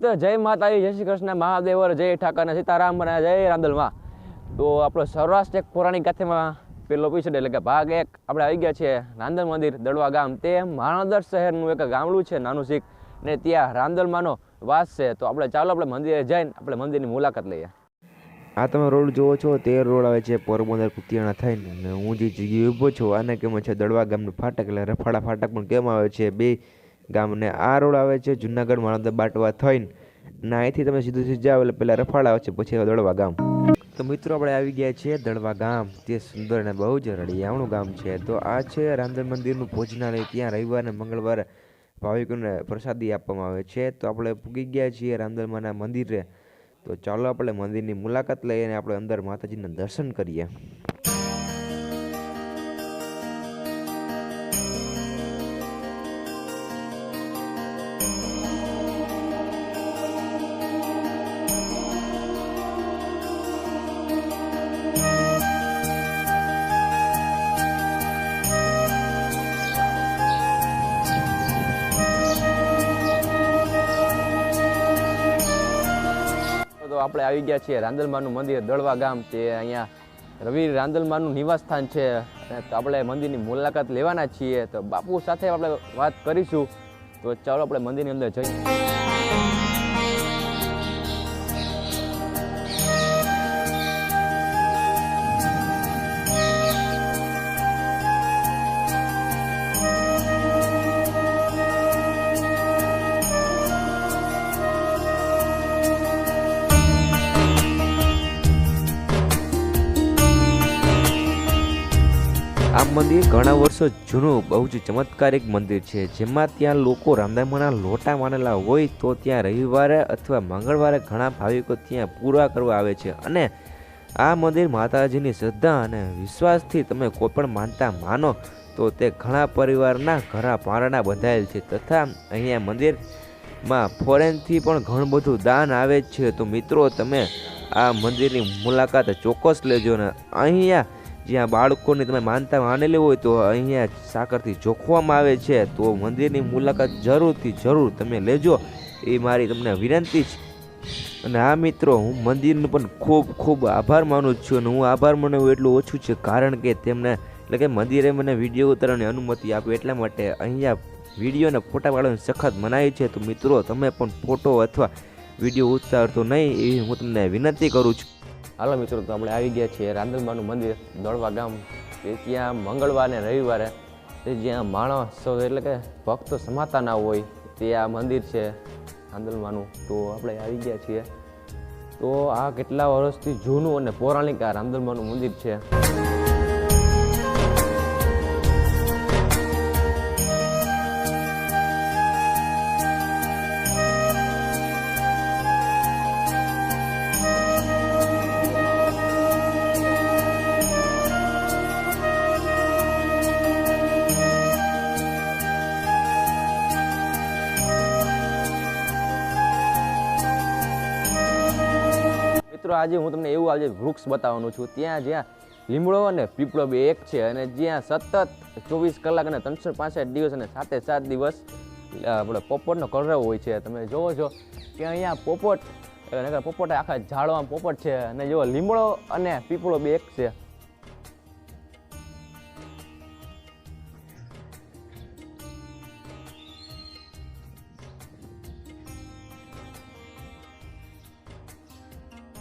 તો જય માતાજી જય શ્રી કૃષ્ણ, મહાદેવ, જય ઠાકર અને સીતારામ, અને જય રાંદલમાં તો આપણો સૌરાષ્ટ્ર એક પૌરાણિક ગાથામાં પેલો એપિસોડ એટલે કે ભાગ એક, આપણે આવી ગયા છીએ રાંદલ મંદિર, દડવા ગામ. તે માણાદર શહેરનું એક ગામડું છે, નાનું શીખ, ને ત્યાં રાંદલમાંનો વાસ છે. તો આપણે ચાલો, આપણે મંદિરે જઈને આપણે મંદિરની મુલાકાત લઈએ. આ તમે રોડ જોવો છો, તે રોડ આવે છે પોરબંદર કુતિયાણા થઈને અને હું જે જગ્યાએ ઊભો છું, આને કેમ છે દડવા ગામનું ફાટક, એટલે રફાડા ફાટક પણ કેમ આવે છે. બે ગામને આ રોડ આવે છે, જુનાગઢ માણોદર બાટવા થઈને. ના, અહીંથી તમે સીધું સીધું જાઓ, એટલે પહેલાં રફાડા આવે છે પછી દળવા ગામ. તો મિત્રો, આપણે આવી ગયા છીએ દડવા ગામ. તે સુંદર અને બહુ જ રળિયામણું ગામ છે. તો આ છે રાંદર મંદિરનું ભોજનાલય. ત્યાં રવિવાર અને મંગળવારે ભાવિકોને પ્રસાદી આપવામાં આવે છે. તો આપણે પૂગી ગયા છીએ રામદરમાના મંદિરે. તો ચાલો આપણે મંદિરની મુલાકાત લઈએ અને આપણે અંદર માતાજીના દર્શન કરીએ. આપણે આવી ગયા છીએ રાંદલમાનું મંદિર દળવા ગામ તે અહીંયા રવિ રાંદલમાનું નિવાસ સ્થાન છે તો આપણે મંદિરની મુલાકાત લેવાના છીએ. તો બાપુ સાથે આપણે વાત કરીશું. તો ચાલો આપણે મંદિરની અંદર જઈએ. આ મંદિર ઘણા વર્ષો જૂનું, બહુ જ ચમત્કારિક મંદિર છે. જેમાં ત્યાં લોકો રામદામાના લોટા માનેલા હોય તો ત્યાં રવિવારે અથવા મંગળવારે ઘણા ભાવિકો ત્યાં પૂરા કરવા આવે છે. અને આ મંદિર માતાજીની શ્રદ્ધા અને વિશ્વાસથી તમે કોઈ પણ માનતા માનો તો તે ઘણા પરિવારના ઘણા પારણા બંધાયેલ છે. તથા અહીંયા મંદિરમાં ફોરેનથી પણ ઘણું બધું દાન આવે છે. તો મિત્રો, તમે આ મંદિરની મુલાકાત ચોક્કસ લેજો ને અહીંયા જ્યાં બાળકોને તમે માનતા માનેલી હોય તો અહીંયા સાકરથી જોખવામાં આવે છે. તો મંદિરની મુલાકાત જરૂરથી જરૂર તમે લેજો. એ મારી તમને વિનંતી છે. અને આ મિત્રો, હું મંદિરનો પણ ખૂબ ખૂબ આભાર માનું છું અને હું આભાર માનું એટલું ઓછું છે કારણ કે તેમને, એટલે કે મંદિરે મને વીડિયો ઉતારવાની અનુમતિ આપી એટલા માટે અહીંયા વીડિયો અને ફોટા પાડવાની સખત મનાઈ છે. તો મિત્રો, તમે પણ ફોટો અથવા વીડિયો ઉતારતો નહીં એવી હું તમને વિનંતી કરું છું. હાલો મિત્રો, તો આપણે આવી ગયા છીએ રાંદલમાનું મંદિર દોડવા ગામ. કે ત્યાં મંગળવારે રવિવારે તે જ્યાં માણસો એટલે કે ભક્તો સમાતા ના હોય, તે આ મંદિર છે રાંદલમાનું તો આપણે આવી ગયા છીએ. તો આ કેટલા વર્ષથી જૂનું અને પૌરાણિક આ રાંદલમાનું મંદિર છે. મિત્રો, આજે હું તમને એવું આજે વૃક્ષ બતાવવાનું છું. ત્યાં જ્યાં લીમડો અને પીપળો બે એક છે અને જ્યાં સતત ચોવીસ કલાક અને ત્રણસો પાંસઠ દિવસ અને સાતે સાત દિવસ આપણે પોપટનો કલરવ હોય છે. તમે જોવો છો કે અહીંયા પોપટ પોપટ આખા ઝાડવામાં પોપટ છે અને જો લીમડો અને પીપળો બે એક છે.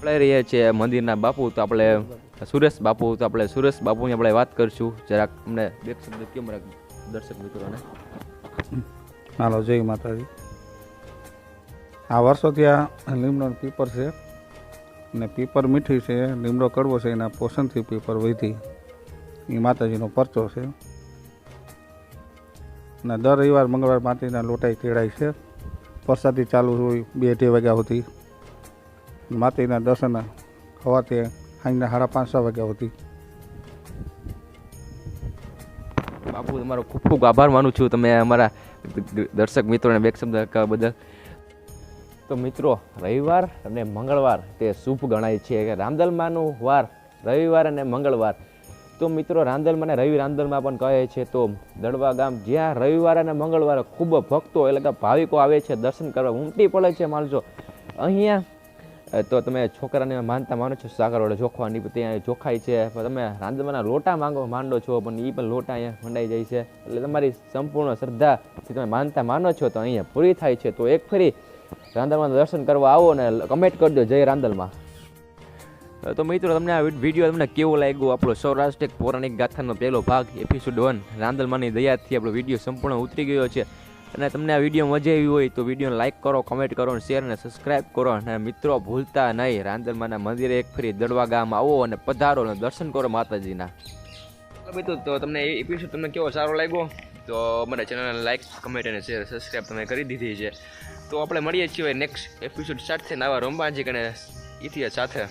આપણે રહીએ છીએ મંદિરના બાપુ તો આપણે સુરેશ બાપુ, તો આપણે સુરેશ બાપુની આપણે વાત કરીશું. જરાક અમને બે શબ્દ કેમ દર્શક મિત્રોને. હાલો, જય માતાજી. આ વર્ષોથી આ લીમડો પીપર છે ને પીપર મીઠી છે, લીમડો કડવો છે, એના પોષણથી પીપર વધી. એ માતાજીનો પરચો છે. ને દર રવિવાર, મંગળવાર માતાજીના લોટાઈ તેડાય છે. પ્રસાદી ચાલુ હોય બે અઢી વાગ્યા સુધી. માતાજીના દર્શન હોવાથી સાંજના સાડા પાંચ, છ વાગ્યા સુધી. બાપુ, તમારો ખૂબ ખૂબ આભાર માનું છું. તમે અમારા દર્શક મિત્રોને બેક શબ્દ બદલ. તો મિત્રો, રવિવાર અને મંગળવાર તે શુભ ગણાય છે. કે રામદલમાનું વાર રવિવાર અને મંગળવાર. તો મિત્રો રાંદલમાં રવિ રાંદલમાં પણ કહે છે તો દડવા ગામ જ્યાં રવિવારે અને મંગળવારે ખૂબ ભક્તો એટલે કે ભાવિકો આવે છે, દર્શન કરવા ઉમટી પડે છે માણસો. અહીંયા તો તમે છોકરાને માનતા માનો છો? સાકરવાળો જોખવાની ત્યાં જોખાય છે. તમે રાંધવાના લોટા માંગો માંડો છો, પણ એ પણ લોટા અહીંયા મંડાઈ જાય છે. એટલે તમારી સંપૂર્ણ શ્રદ્ધા તમે માનતા માનો છો, તો અહીંયા પૂરી થાય છે. તો એક ફરી રાંધલમાં દર્શન કરવા આવો અને કમેન્ટ કરજો. જય રાંધલમાં તો મિત્રો, તમને આ વીડિયો તમને કેવો લાગ્યો? આપણો સૌરાષ્ટ્ર એક પૌરાણિક ગાથાનો પહેલો ભાગ એપિસોડ વન રાંદલમાંની દયાથી આપણો વીડિયો સંપૂર્ણ ઉતરી ગયો છે. અને તમને આ વીડિયો મજા આવી હોય તો વિડીયોને લાઇક કરો કમેન્ટ કરો શેર અને સબસ્ક્રાઈબ કરો. અને મિત્રો, ભૂલતા નહીં, રાંદરમાના મંદિરે એક ફરી દડવા ગામ આવો અને પધારો અને દર્શન કરો માતાજીના. મિત્રો, તો તમને એપિસોડ તમને કેવો સારો લાગ્યો? તો અમારા ચેનલને લાઇક કમેન્ટ અને શેર સબસ્ક્રાઈબ તમે કરી દીધી છે. તો આપણે મળીએ છીએ નેક્સ્ટ એપિસોડ સાથે નવા રોમાંચિક અને ઇતિહાસ સાથે.